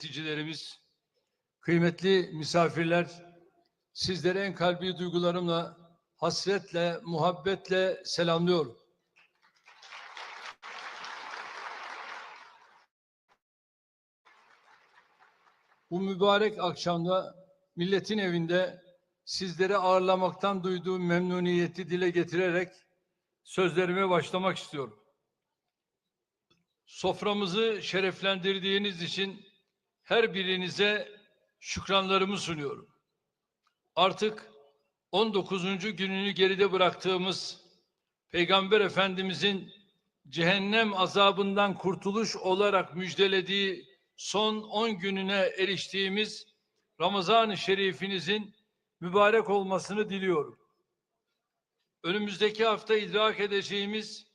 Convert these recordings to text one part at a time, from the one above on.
yöneticilerimiz, kıymetli misafirler, sizleri en kalbi duygularımla, hasretle, muhabbetle selamlıyorum. Bu mübarek akşamda milletin evinde sizleri ağırlamaktan duyduğum memnuniyeti dile getirerek sözlerime başlamak istiyorum. Soframızı şereflendirdiğiniz için her birinize şükranlarımı sunuyorum. Artık 19. gününü geride bıraktığımız Peygamber Efendimizin cehennem azabından kurtuluş olarak müjdelediği son 10 gününe eriştiğimiz Ramazan-ı Şerifinizin mübarek olmasını diliyorum. Önümüzdeki hafta idrak edeceğimiz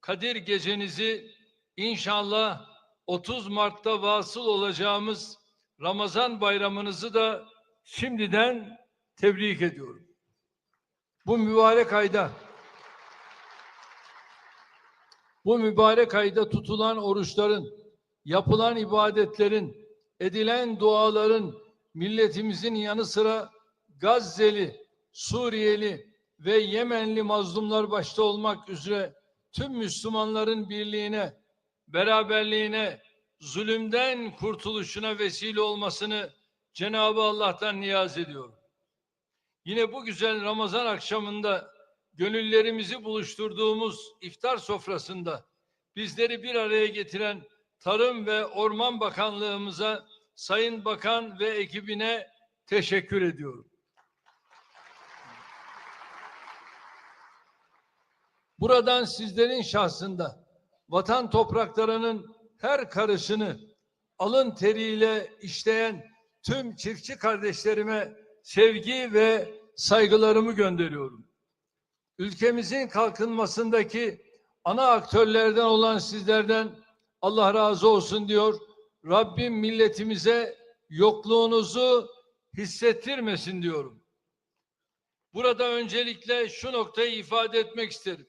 Kadir gecenizi inşallah 30 Mart'ta vasıl olacağımız Ramazan bayramınızı da şimdiden tebrik ediyorum. Bu mübarek ayda bu mübarek ayda tutulan oruçların, yapılan ibadetlerin, edilen duaların milletimizin yanı sıra Gazze'li, Suriyeli ve Yemenli mazlumlar başta olmak üzere tüm Müslümanların birliğine, beraberliğine, zulümden kurtuluşuna vesile olmasını Cenab-ı Allah'tan niyaz ediyorum. Yine bu güzel Ramazan akşamında gönüllerimizi buluşturduğumuz iftar sofrasında bizleri bir araya getiren Tarım ve Orman Bakanlığımıza, Sayın Bakan ve ekibine teşekkür ediyorum. Buradan sizlerin şahsında vatan topraklarının her karışını alın teriyle işleyen tüm çiftçi kardeşlerime sevgi ve saygılarımı gönderiyorum. Ülkemizin kalkınmasındaki ana aktörlerden olan sizlerden Allah razı olsun diyor. Rabbim milletimize yokluğunuzu hissettirmesin diyorum. Burada öncelikle şu noktayı ifade etmek isterim.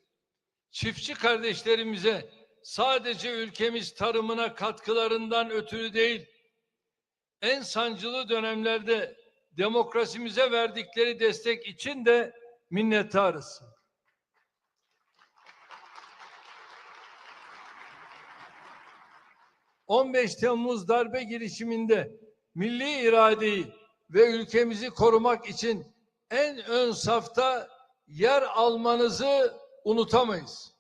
Çiftçi kardeşlerimize sadece ülkemiz tarımına katkılarından ötürü değil, en sancılı dönemlerde demokrasimize verdikleri destek için de minnettarız. ...15 Temmuz darbe girişiminde milli iradeyi ve ülkemizi korumak için en ön safta yer almanızı unutamayız.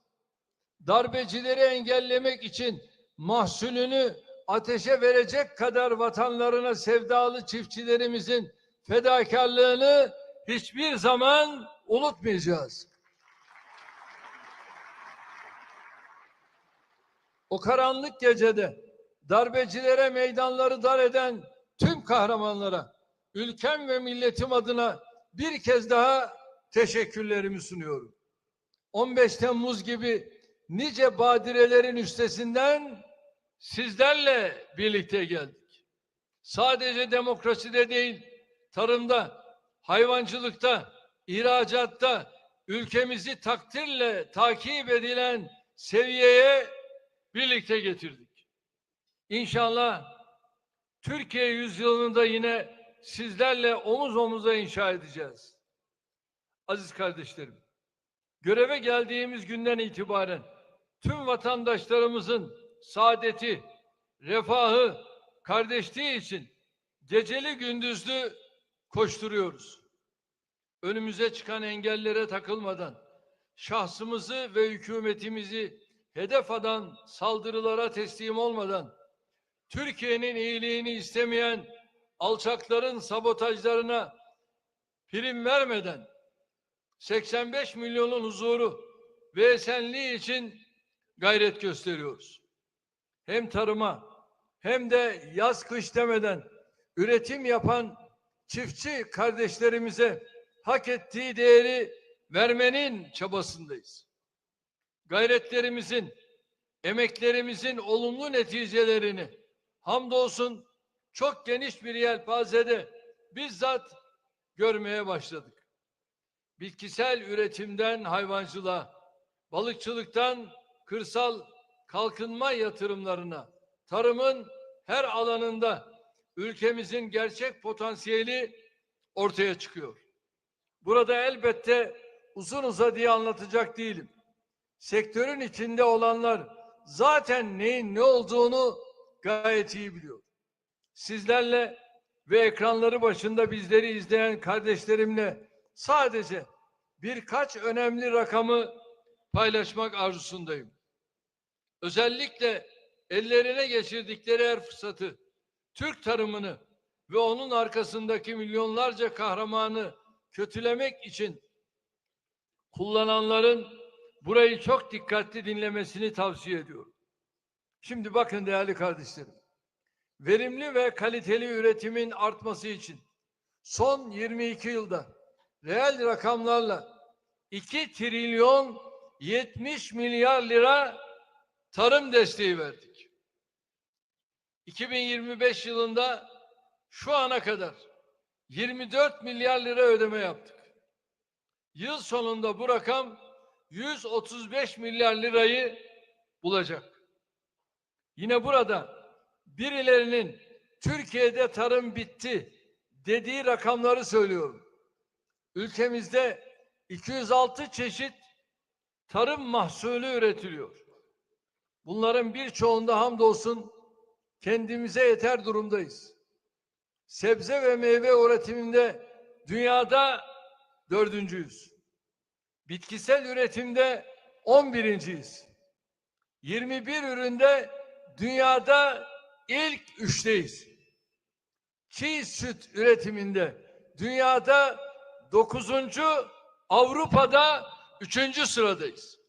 Darbecileri engellemek için mahsulünü ateşe verecek kadar vatanlarına sevdalı çiftçilerimizin fedakarlığını hiçbir zaman unutmayacağız. O karanlık gecede darbecilere meydanları dar eden tüm kahramanlara ülkem ve milletim adına bir kez daha teşekkürlerimi sunuyorum. 15 Temmuz gibi nice badirelerin üstesinden sizlerle birlikte geldik. Sadece demokraside değil, tarımda, hayvancılıkta, ihracatta ülkemizi takdirle takip edilen seviyeye birlikte getirdik. İnşallah Türkiye yüzyılında yine sizlerle omuz omuza inşa edeceğiz. Aziz kardeşlerim, göreve geldiğimiz günden itibaren tüm vatandaşlarımızın saadeti, refahı, kardeşliği için geceli gündüzlü koşturuyoruz. Önümüze çıkan engellere takılmadan şahsımızı ve hükümetimizi hedef alan saldırılara teslim olmadan Türkiye'nin iyiliğini istemeyen alçakların sabotajlarına prim vermeden 85 milyonun huzuru ve esenliği için gayret gösteriyoruz. Hem tarıma hem de yaz kış demeden üretim yapan çiftçi kardeşlerimize hak ettiği değeri vermenin çabasındayız. Gayretlerimizin, emeklerimizin olumlu neticelerini hamdolsun çok geniş bir yelpazede bizzat görmeye başladık. Bitkisel üretimden hayvancılığa, balıkçılıktan kırsal kalkınma yatırımlarına, tarımın her alanında ülkemizin gerçek potansiyeli ortaya çıkıyor. Burada elbette uzun uzadıya anlatacak değilim. Sektörün içinde olanlar zaten neyin ne olduğunu gayet iyi biliyor. Sizlerle ve ekranları başında bizleri izleyen kardeşlerimle sadece birkaç önemli rakamı paylaşmak arzusundayım. Özellikle ellerine geçirdikleri her fırsatı Türk tarımını ve onun arkasındaki milyonlarca kahramanı kötülemek için kullananların burayı çok dikkatli dinlemesini tavsiye ediyorum. Şimdi bakın değerli kardeşlerim. Verimli ve kaliteli üretimin artması için son 22 yılda reel rakamlarla 2 trilyon 70 milyar lira tarım desteği verdik. 2025 yılında şu ana kadar 24 milyar lira ödeme yaptık. Yıl sonunda bu rakam 135 milyar lirayı bulacak. Yine burada birilerinin Türkiye'de tarım bitti dediği rakamları söylüyorum. Ülkemizde 206 çeşit tarım mahsulü üretiliyor. Bunların birçoğunda hamdolsun kendimize yeter durumdayız. Sebze ve meyve üretiminde dünyada dördüncüyüz. Bitkisel üretimde on birinciyiz. 21 üründe dünyada ilk üçteyiz. Çiğ süt üretiminde dünyada dokuzuncu, Avrupa'da üçüncü sıradayız.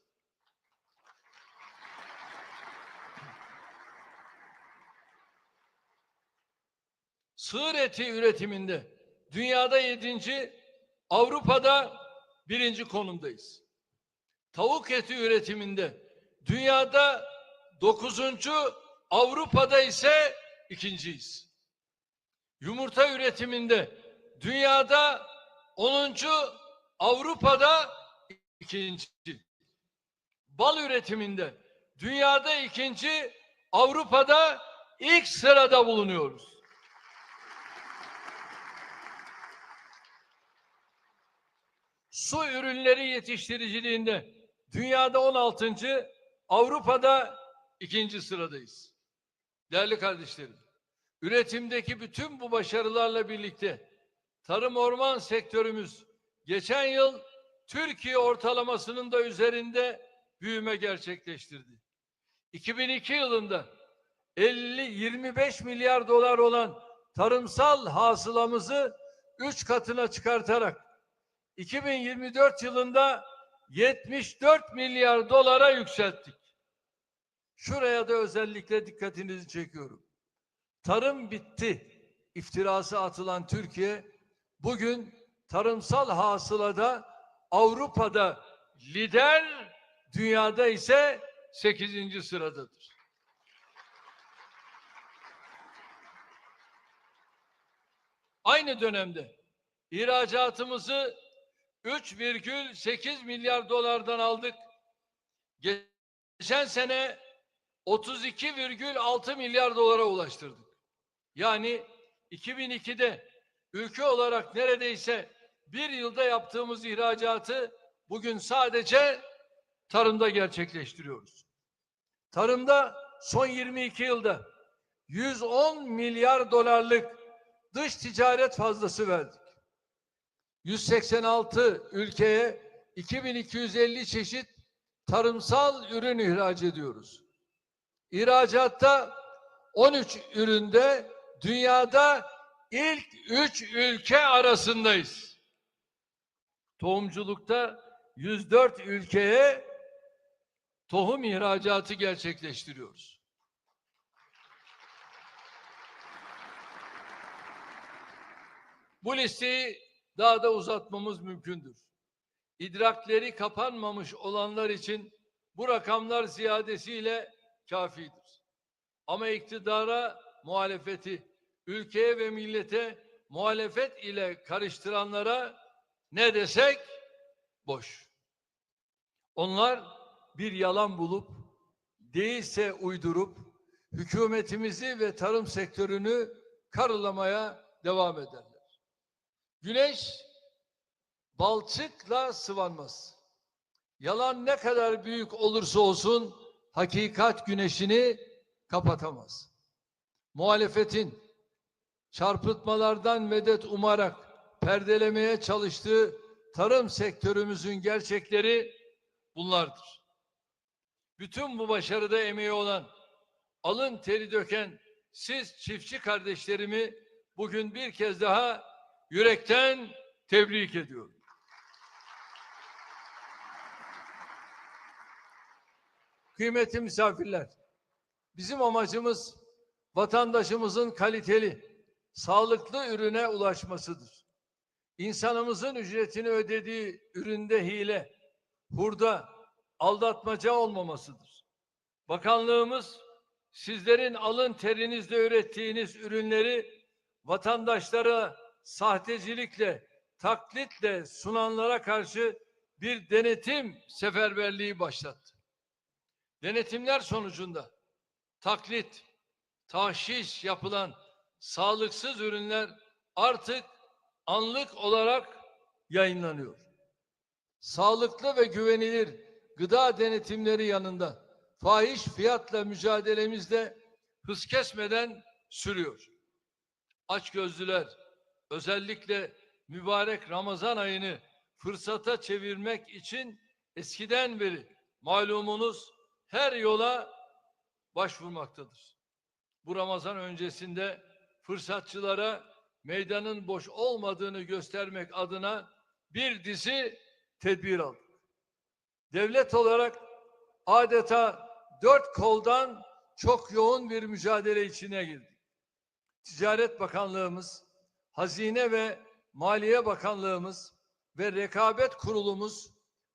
Sığır eti üretiminde dünyada yedinci, Avrupa'da birinci konumdayız. Tavuk eti üretiminde dünyada dokuzuncu, Avrupa'da ise ikinciyiz. Yumurta üretiminde dünyada onuncu, Avrupa'da ikinci. Bal üretiminde dünyada ikinci, Avrupa'da ilk sırada bulunuyoruz. Su ürünleri yetiştiriciliğinde dünyada 16. Avrupa'da ikinci sıradayız. Değerli kardeşlerim, üretimdeki bütün bu başarılarla birlikte tarım orman sektörümüz geçen yıl Türkiye ortalamasının da üzerinde büyüme gerçekleştirdi. 2002 yılında 50 25 milyar dolar olan tarımsal hasılamızı 3 katına çıkartarak 2024 yılında 74 milyar dolara yükselttik. Şuraya da özellikle dikkatinizi çekiyorum. Tarım bitti iftirası atılan Türkiye bugün tarımsal hasılada Avrupa'da lider, dünyada ise 8. sıradadır. Aynı dönemde ihracatımızı 3,8 milyar dolardan aldık. Geçen sene 32,6 milyar dolara ulaştırdık. Yani 2002'de ülke olarak neredeyse bir yılda yaptığımız ihracatı bugün sadece tarımda gerçekleştiriyoruz. Tarımda son 22 yılda 110 milyar dolarlık dış ticaret fazlası verdik. 186 ülkeye 2250 çeşit tarımsal ürün ihraç ediyoruz. İhracatta 13 üründe dünyada ilk 3 ülke arasındayız. Tohumculukta 104 ülkeye tohum ihracatı gerçekleştiriyoruz. Bu listeyi daha da uzatmamız mümkündür. İdrakleri kapanmamış olanlar için bu rakamlar ziyadesiyle kafidir. Ama iktidara muhalefeti, ülkeye ve millete muhalefet ile karıştıranlara ne desek boş. Onlar bir yalan bulup değilse uydurup hükümetimizi ve tarım sektörünü karılamaya devam ederler. Güneş balçıkla sıvanmaz. Yalan ne kadar büyük olursa olsun hakikat güneşini kapatamaz. Muhalefetin çarpıtmalardan medet umarak perdelemeye çalıştığı tarım sektörümüzün gerçekleri bunlardır. Bütün bu başarıda emeği olan, alın teri döken siz çiftçi kardeşlerimi bugün bir kez daha yürekten tebrik ediyorum. Kıymetli misafirler, bizim amacımız vatandaşımızın kaliteli, sağlıklı ürüne ulaşmasıdır. İnsanımızın ücretini ödediği üründe hile, hurda, aldatmaca olmamasıdır. Bakanlığımız sizlerin alın terinizle ürettiğiniz ürünleri vatandaşlara sahtecilikle, taklitle sunanlara karşı bir denetim seferberliği başlattı. Denetimler sonucunda taklit, tahşiş yapılan sağlıksız ürünler artık anlık olarak yayınlanıyor. Sağlıklı ve güvenilir gıda denetimleri yanında fahiş fiyatla mücadelemiz de hız kesmeden sürüyor. Açgözlüler özellikle mübarek Ramazan ayını fırsata çevirmek için eskiden beri malumunuz her yola başvurmaktadır. Bu Ramazan öncesinde fırsatçılara meydanın boş olmadığını göstermek adına bir dizi tedbir aldık. Devlet olarak adeta dört koldan çok yoğun bir mücadele içine girdik. Ticaret Bakanlığımız, Hazine ve Maliye Bakanlığımız ve Rekabet Kurulumuz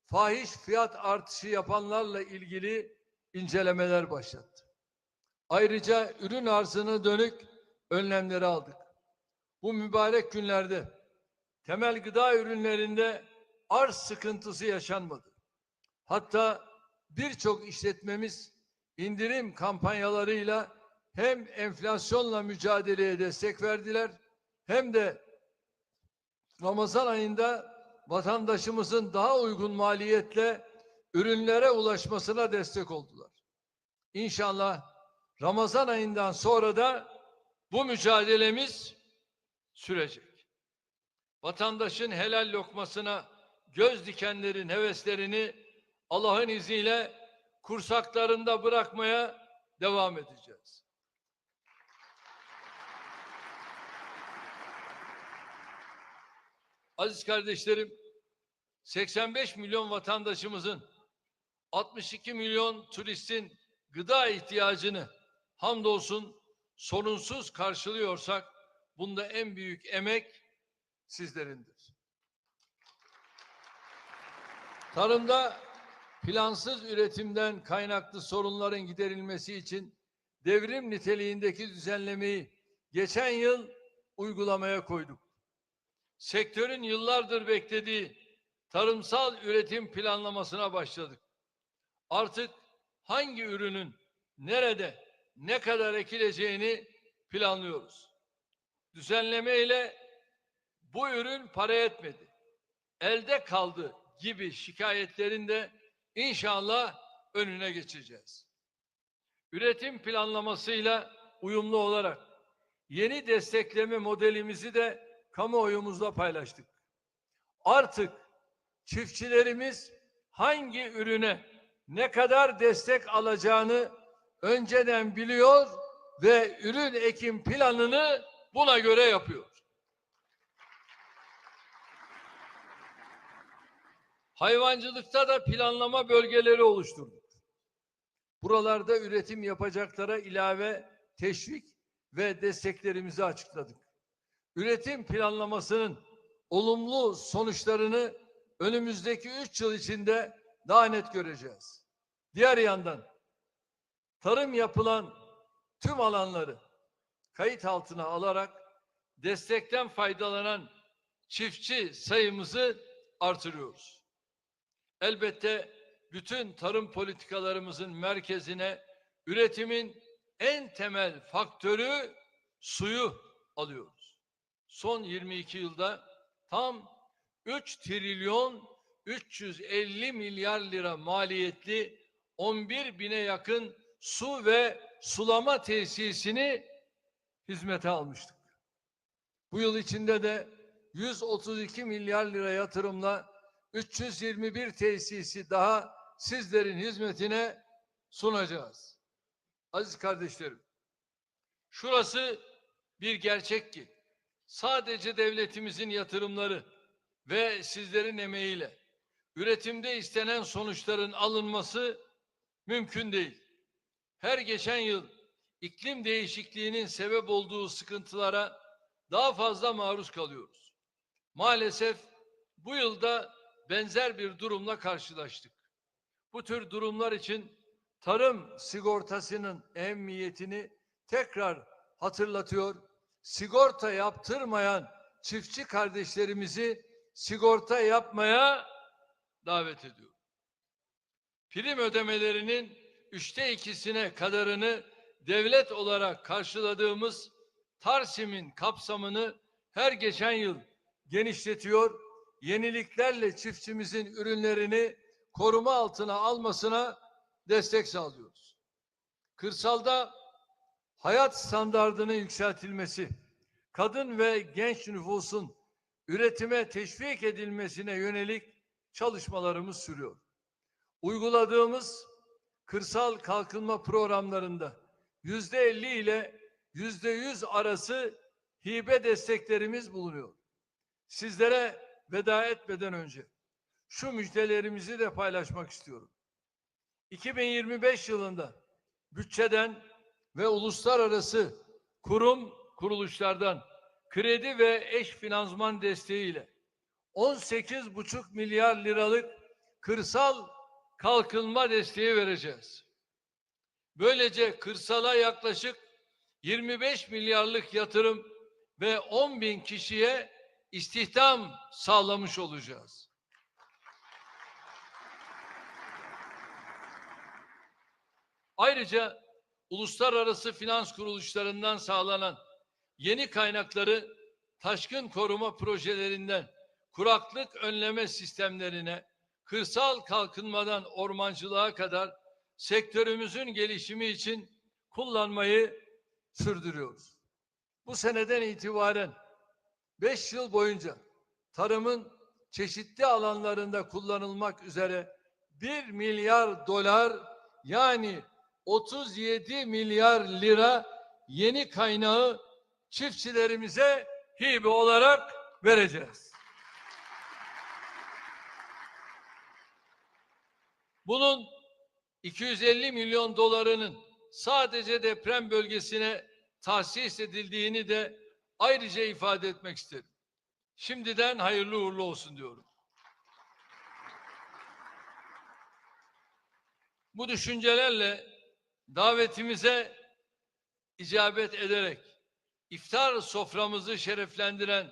fahiş fiyat artışı yapanlarla ilgili incelemeler başlattı. Ayrıca ürün arzına dönük önlemleri aldık. Bu mübarek günlerde temel gıda ürünlerinde arz sıkıntısı yaşanmadı. Hatta birçok işletmemiz indirim kampanyalarıyla hem enflasyonla mücadeleye destek verdiler hem de Ramazan ayında vatandaşımızın daha uygun maliyetle ürünlere ulaşmasına destek oldular. İnşallah Ramazan ayından sonra da bu mücadelemiz sürecek. Vatandaşın helal lokmasına göz dikenlerin heveslerini Allah'ın izniyle kursaklarında bırakmaya devam edeceğiz. Aziz kardeşlerim, 85 milyon vatandaşımızın 62 milyon turistin gıda ihtiyacını hamdolsun sorunsuz karşılıyorsak bunda en büyük emek sizlerindir. Tarımda plansız üretimden kaynaklı sorunların giderilmesi için devrim niteliğindeki düzenlemeyi geçen yıl uygulamaya koyduk. Sektörün yıllardır beklediği tarımsal üretim planlamasına başladık. Artık hangi ürünün nerede ne kadar ekileceğini planlıyoruz. Düzenleme ile bu ürün para etmedi. Elde kaldı gibi şikayetlerin de inşallah önüne geçeceğiz. Üretim planlamasıyla uyumlu olarak yeni destekleme modelimizi de kamuoyumuzla paylaştık. Artık çiftçilerimiz hangi ürüne ne kadar destek alacağını önceden biliyor ve ürün ekim planını buna göre yapıyor. Hayvancılıkta da planlama bölgeleri oluşturduk. Buralarda üretim yapacaklara ilave teşvik ve desteklerimizi açıkladık. Üretim planlamasının olumlu sonuçlarını önümüzdeki üç yıl içinde daha net göreceğiz. Diğer yandan tarım yapılan tüm alanları kayıt altına alarak destekten faydalanan çiftçi sayımızı artırıyoruz. Elbette bütün tarım politikalarımızın merkezine üretimin en temel faktörü suyu alıyoruz. Son 22 yılda tam 3 trilyon 350 milyar lira maliyetli 11 bine yakın su ve sulama tesisini hizmete almıştık. Bu yıl içinde de 132 milyar lira yatırımla 321 tesisi daha sizlerin hizmetine sunacağız. Aziz kardeşlerim, şurası bir gerçek ki sadece devletimizin yatırımları ve sizlerin emeğiyle üretimde istenen sonuçların alınması mümkün değil. Her geçen yıl iklim değişikliğinin sebep olduğu sıkıntılara daha fazla maruz kalıyoruz. Maalesef bu yılda benzer bir durumla karşılaştık. Bu tür durumlar için tarım sigortasının ehemmiyetini tekrar hatırlatıyor. Sigorta yaptırmayan çiftçi kardeşlerimizi sigorta yapmaya davet ediyor. Prim ödemelerinin üçte ikisine kadarını devlet olarak karşıladığımız Tarsim'in kapsamını her geçen yıl genişletiyor, yeniliklerle çiftçimizin ürünlerini koruma altına almasına destek sağlıyoruz. Kırsalda hayat standardının yükseltilmesi, kadın ve genç nüfusun üretime teşvik edilmesine yönelik çalışmalarımız sürüyor. Uyguladığımız kırsal kalkınma programlarında yüzde elli ile yüzde yüz arası hibe desteklerimiz bulunuyor. Sizlere veda etmeden önce şu müjdelerimizi de paylaşmak istiyorum. 2025 yılında bütçeden ve uluslararası kurum kuruluşlardan kredi ve eş finansman desteğiyle 18,5 milyar liralık kırsal kalkınma desteği vereceğiz. Böylece kırsala yaklaşık 25 milyarlık yatırım ve 10 bin kişiye istihdam sağlamış olacağız. Ayrıca uluslararası finans kuruluşlarından sağlanan yeni kaynakları taşkın koruma projelerinden kuraklık önleme sistemlerine, kırsal kalkınmadan ormancılığa kadar sektörümüzün gelişimi için kullanmayı sürdürüyoruz. Bu seneden itibaren 5 yıl boyunca tarımın çeşitli alanlarında kullanılmak üzere 1 milyar dolar yani 37 milyar lira yeni kaynağı çiftçilerimize hibe olarak vereceğiz. Bunun 250 milyon dolarının sadece deprem bölgesine tahsis edildiğini de ayrıca ifade etmek isterim. Şimdiden hayırlı uğurlu olsun diyorum. Bu düşüncelerle davetimize icabet ederek iftar soframızı şereflendiren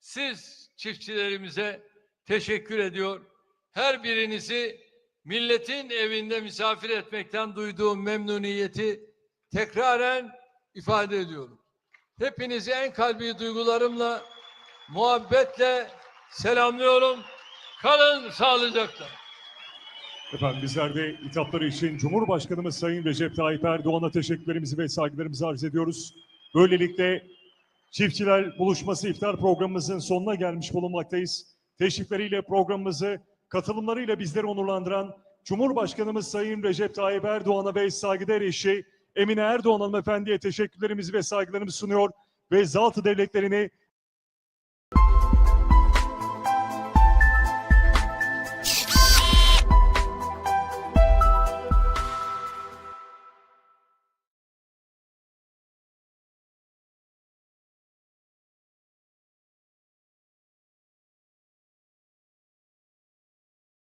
siz çiftçilerimize teşekkür ediyor. Her birinizi milletin evinde misafir etmekten duyduğum memnuniyeti tekraren ifade ediyorum. Hepinizi en kalbi duygularımla, muhabbetle selamlıyorum. Kalın sağlıcakla. Efendim bizler de hitapları için Cumhurbaşkanımız Sayın Recep Tayyip Erdoğan'a teşekkürlerimizi ve saygılarımızı arz ediyoruz. Böylelikle çiftçiler buluşması iftar programımızın sonuna gelmiş bulunmaktayız. Teşrifleriyle programımızı katılımlarıyla bizleri onurlandıran Cumhurbaşkanımız Sayın Recep Tayyip Erdoğan'a ve saygıdeğer eşi Emine Erdoğan hanımefendiye teşekkürlerimizi ve saygılarımızı sunuyor ve zat-ı devletlerini